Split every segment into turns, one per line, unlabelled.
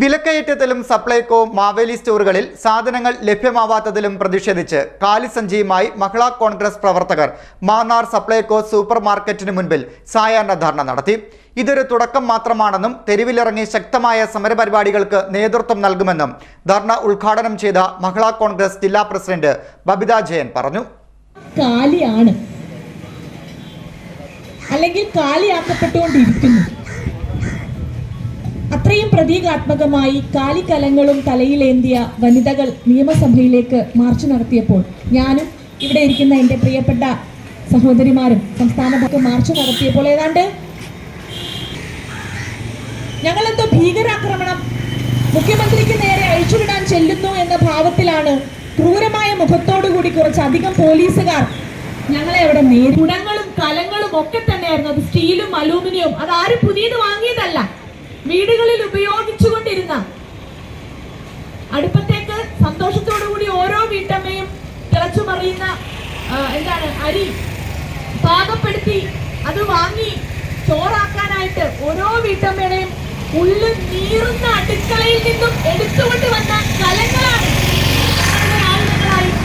വിലക്കയറ്റത്തിലും സപ്ലൈകോ മാവേലി സ്റ്റോറുകളിൽ സാധനങ്ങൾ ലഭ്യമാവാത്തതിലും പ്രതിഷേധിച്ച് കാലിസഞ്ചിയുമായി മഹിളാ കോൺഗ്രസ് പ്രവർത്തകർ മാന്നാർ സപ്ലൈകോ സൂപ്പർ മാർക്കറ്റിന് മുൻപിൽ സായാഹ്ന ധർണ നടത്തി. ഇതൊരു തുടക്കം മാത്രമാണെന്നും തെരുവിലിറങ്ങി ശക്തമായ സമരപരിപാടികൾക്ക് നേതൃത്വം നൽകുമെന്നും ധർണ ഉദ്ഘാടനം ചെയ്ത മഹിളാ കോൺഗ്രസ് ജില്ലാ പ്രസിഡന്റ് ബബിത ജയൻ പറഞ്ഞു.
അല്ലെങ്കിൽ കാലിയാക്കപ്പെട്ടുകൊണ്ടിരിക്കുന്നു. പ്രതീകാത്മകമായി കാലിക്കലങ്ങളും തലയിലേന്തിയ വനിതകൾ നിയമസഭയിലേക്ക് മാർച്ച് നടത്തിയപ്പോൾ ഞാനും ഇവിടെ ഇരിക്കുന്ന എന്റെ പ്രിയപ്പെട്ട സഹോദരിമാരും സംസ്ഥാനത്തൊക്കെ മാർച്ച് നടത്തിയപ്പോൾ ഏതാണ്ട് ഞങ്ങളെന്തോ ഭീകരാക്രമണം മുഖ്യമന്ത്രിക്ക് നേരെ അഴിച്ചുവിടാൻ ചെല്ലുന്നു എന്ന ഭാവത്തിലാണ് ക്രൂരമായ മുഖത്തോടുകൂടി കുറച്ചധികം പോലീസുകാർ ഞങ്ങളെ അവിടെ നേരി കുടങ്ങളും കലങ്ങളും ഒക്കെ തന്നെയായിരുന്നു. അത് സ്റ്റീലും അലൂമിനിയവും. അത് ആരും പുതിയത് വാങ്ങിയതല്ല. വീടുകളിൽ എന്താണ്? അരി പാകപ്പെടുത്തി അത് വാങ്ങി ചോറാക്കാനായിട്ട് ഓരോ വീട്ടമ്മയുടെയും ഉള്ളിൽ നീറുന്ന അടുക്കളയിൽ നിന്നും എടുത്തുകൊണ്ട് വന്ന കലങ്ങളാണ്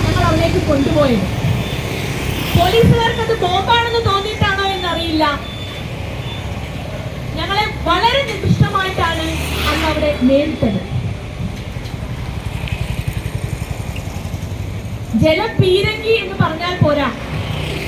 ഞങ്ങൾ അവിടേക്ക് കൊണ്ടുപോയത്. പോലീസുകാർക്ക് അത് ബോംബാണെന്ന് തോന്നിയിട്ടാണോ എന്നറിയില്ല. ഞങ്ങളെ വളരെ നികൃഷ്ടമായിട്ടാണ് അന്ന് അവിടെ നേരിട്ടത് ജലപീരങ്കി എന്ന് പറഞ്ഞാൽ പോരാ.